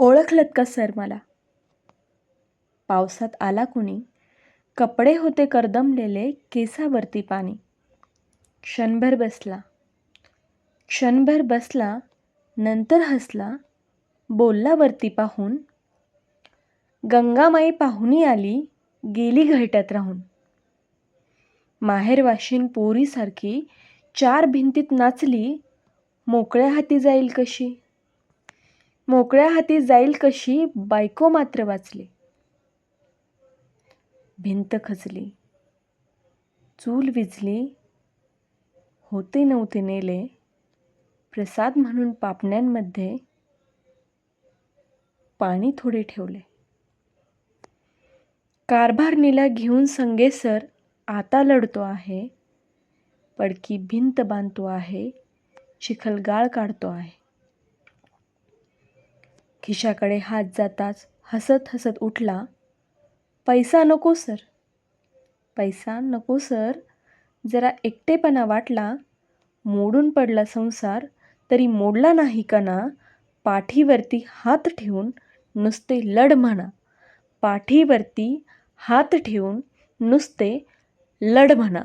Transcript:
ओळखलत का सर मला? पावसात आला कुणी? कपडे होते करदमलेले केसावरती पाणी. क्षणभर बसला. क्षणभर बसला नंतर हसला बोलला वरती पाहून. गंगामाई पाहुणी आली गेली घरट्यात राहून. माहेरवाशीन पोरीसारखी चार भिंतीत नाचली मोकळ्या हाती जाईल कशी? मोकळ्या हाती जाईल कशी? बायको मात्र वाचली. भिंत खचली. चूल विजली. होते नव्हते नेले. प्रसाद म्हणून पापण्यांमध्ये पाणी थोडे ठेवले. कारभारणीला घेऊन संगेसर आता लढतो आहे. पडकी भिंत बांधतो आहे. चिखलगाळ काढतो आहे. खिशाकडे हात जाताच हसत हसत उठला पैसा नको सर. पैसा नको सर. जरा एकटेपणा वाटला मोडून पडला संसार तरी मोडला नाही कणा पाठीवरती हात ठेवून नुसते लढ म्हणा. पाठीवरती हात ठेवून नुसते लढ म्हणा.